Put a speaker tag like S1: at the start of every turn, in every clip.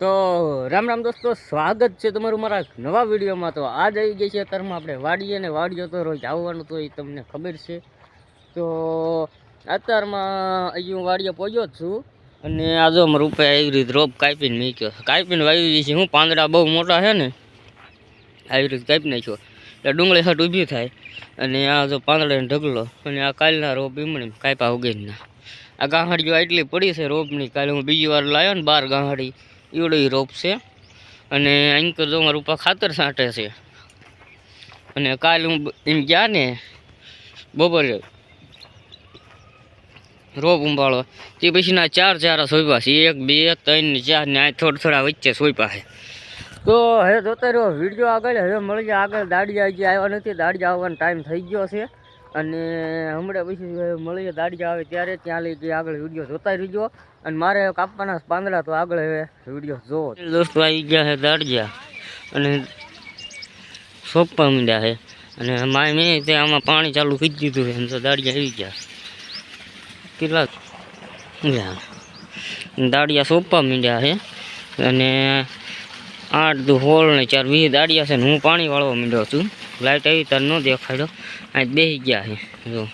S1: તો રામ રામ દોસ્તો, સ્વાગત છે તમારું મારા નવા વિડીયોમાં. તો આજ આવી ગઈ છે. અત્યારમાં આપણે વાડીએ ને વાડીઓ તો રોજ આવવાનું તો એ તમને ખબર છે. તો અત્યારમાં અહીં હું વાડીએ પહોંચ્યો જ છું અને આજો રૂપે આવી રીતે રોપ કાપીને મૂક્યો કાપીને વાવી છે. હું પાંદડા બહુ મોટા છે ને, આવી રીતે કાપી નાખ્યો. એટલે ડુંગળી હટ ઊભી થાય અને આ જો પાંદડાને ઢગલો અને આ કાલના રોપ એમણે કાપ્યા ઉગીના આ ગાંહાડીઓ એટલી પડી છે રોપની. કાલે હું બીજી વાર લાવ્યો ને બાર ગાંહડી. ઈવડી રોપ છે. અને અહીં જો મારું પા ખાતર છાંટે છે. અને કાલ હું એમ ગયા ને બપોરે રોપ ઉંબાળો તે પછીના ચાર ચારા સોયપા છે. એક, બે, ત્રણ ચાર ને આ થોડા થોડા વચ્ચે સોયપા છે. તો હવે જોતા રહ્યો વીડિયો આગળ, હવે મળી જાય આગળ. દાડી આવી આવ્યા નથી. દાડી આવવાનો ટાઈમ થઈ ગયો છે. અને હમણાં પછી મળીએ દાડિયા આવે ત્યારે ત્યાં લઈ જઈ આગળ વીડિયો જોતા રહીજો. અને મારે કાપવાના પાંદડા તો આગળ હવે વીડિયો જોવો દોસ્તો આવી ગયા છે દાડિયા. અને સોંપવા માંડ્યા છે. અને માય મેં તે આમાં પાણી ચાલુ કરી દીધું છે એમ તો દાડિયા આવી ગયા. કેટલા. દાડિયા સોંપવા માંડ્યા છે. અને આઠ દુ હોળ ને ચાર વીસ દાડિયા છે ને હું પાણી વાળવા માંડ્યો છું. લાઇટ આવી તાર ન દેખાડ્યો આજ બેસી ગયા છે જો.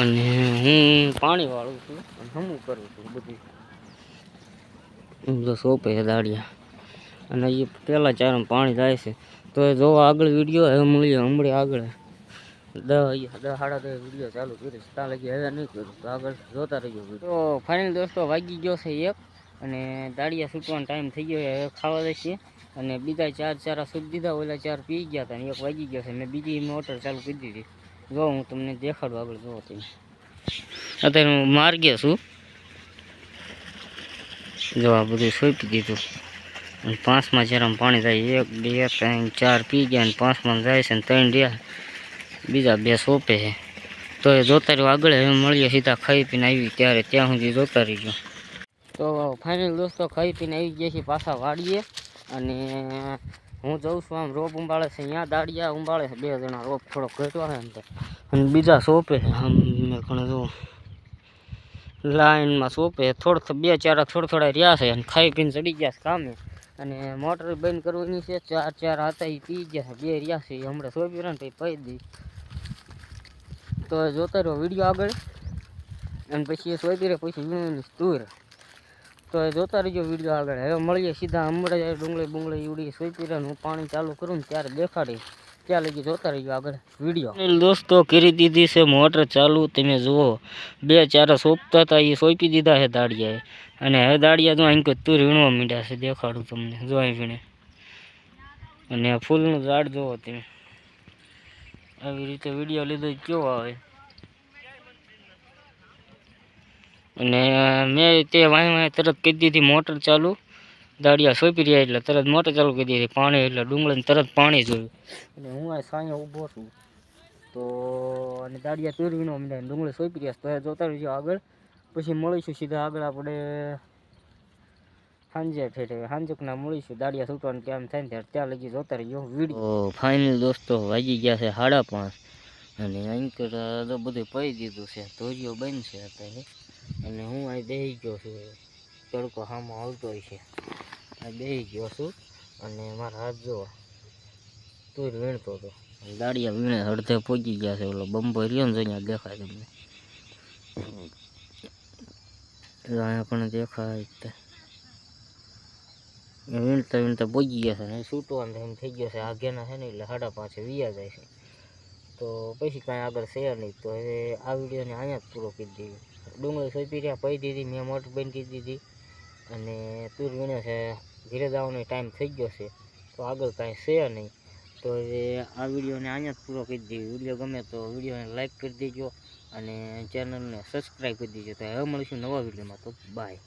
S1: અને હું પાણી વાળું છું અને હમું કરું છું બધું. હું તો સોંપે દાડિયા. અને એ પહેલાં ચારમાં પાણી જાય છે. તો એ જોવા આગળ વીડિયો હવે મળીએ હમણાં આગળ. દસ સાડા ચાલુ કરીશ ત્યાં લગી હવે નહીં કરું આગળ જોતા રહીજો તો ફાઇનલ દોસ્તો વાગી ગયો છે એક. અને દાળિયા છૂટવાનો ટાઈમ થઈ ગયો હવે ખાવા દઈશું અને બીજા ચાર ચારા સૂક દીધા, ઓલા ચાર પી ગયા હતા અને એક વાગી ગયો છે મેં બીજી મોટર ચાલુ કરી દીધી. જો હું તમને દેખાડું આગળ જોવો તમે. અત્યારે હું માર્ગે છું. જો આ બધું સોંપી દીધું. અને પાંચમાં ચારામાં પાણી થાય, એક, બે, ત્રણ, ચાર પી ગયા અને પાંચમાં જાય છે ને ત્રણ રહ્યા. બીજા બે સોંપે છે. તો એ જોતા રહ્યો આગળ હવે મળીએ સીધા ખાઈ પીને આવી, ત્યારે ત્યાં સુધી જોતા રહીજો તો ફાઇનલ દોસ્તો, ખાઈ પીને આવી ગયા છીએ, પાછા વાડીએ અને હું જઉં છું આમ રોપ ઉંબાળે છે, અહીંયા દાડિયા ઉંબાળે છે, બે જણા રોપ થોડોક ઘટ્યો છે ને અને બીજા સોંપે આમ મેં ઘણું જો, લાઈનમાં સોંપે થોડો બે ચાર થોડા થોડા રહ્યા છે અને ખાઈ પીને ચડી ગયા છે કામે. અને મોટર બંધ કરવાની છે, ચાર ચાર હતા એ પી ગયા છે, બે રહ્યા છે હમણાં સોંપી રહ્યા ને પછી પી દી. તો જોતા રહ્યો વીડિયો આગળ. અને પછી સોંપી રહે પછી વીણવાની સ્ટોર તો એ જોતા રહીજો વીડિયો આગળ. હવે મળીએ સીધા હમણાં ડુંગળી બુંગળી ઉડી સુઈ હું પાણી ચાલુ કરું ત્યારે દેખાડી ત્યાં લગી જોતા રહીજો આગળ વીડિયો દોસ્તો કરી દીધી છે મોટર ચાલુ. તમે જુઓ, બે ચાર સોંપતા હતા એ સોંપી દીધા છે દાડિયાએ. અને હવે દાડિયા જો અહીં તુર વીણવા માંડ્યા છે, દેખાડું તમને. જો અહીં વીણે. અને ફૂલનું ઝાડ જુઓ તમે. આવી રીતે વીડિયો લીધો કેવો આવે? અને મેં તે વાંય વાંય તરત કરી દીધી મોટર ચાલુ. દાડિયા સોંપી રહ્યા એટલે તરત મોટર ચાલુ કરી દીધી. પાણી એટલે ડુંગળીને તરત પાણી જોયું. અને હું આ સાંજે ઊભો છું. તો અને દાડિયા તોરવીનો અમને ડુંગળી સોંપી રહ્યા. તો જોતા રહીજો આગળ. પછી મળીશું સીધા આગળ આપણે સાંજે ઠેઠે સાંજકના મળીશું. દાડિયા છૂટવાનું કેમ થાય ને ત્યારે ત્યાં લગી જોતા રહીજો વીડિયો. ફાઇનલ દોસ્તો વાગી ગયા છે સાડા પાંચ. અને અંકર તો બધું પડી દીધું છે. ધોરીઓ બંધ છે અત્યારે. અને હું અહીં બેસી ગયો છું. તડકો હામાં આવતો હોય છે. આ બેસી ગયો છું અને મારા હાથ જો તુર વીણતો હતો. દાડિયા વીણે અડધે પહોંચી ગયા છે. ઓલો બંબો રહ્યો ને જો અહીંયા દેખાય તમને. અહીંયા પણ દેખાય તે. વીણતા વીણતા પહોંચી ગયા છે ને. છૂટવાનું એમ થઈ ગયો છે. આગેના છે ને એટલે સાડા પાંચે વિયા જાય છે. તો પછી કાંઈ આગળ છે નહીં. તો હવે આ વિડીયોને અહીંયા જ પૂરો કરી દઈએ. ડુંગળી સોંપી રહ્યા પડી દીધી, મેં મોટર બંધ કરી દીધી. અને તુર વીણે છે, ઘીરે જવાનો ટાઈમ થઈ ગયો છે, તો આગળ કાંઈ છે નહીં. તો એ આ વિડીયોને અહીંયા જ પૂરો કરી દઈએ. વીડિયો ગમે તો વિડીયોને લાઈક કરી દેજો અને ચેનલને સબસ્ક્રાઈબ કરી દેજો. તો હવે મળીશું નવા વિડીયોમાં. તો બાય.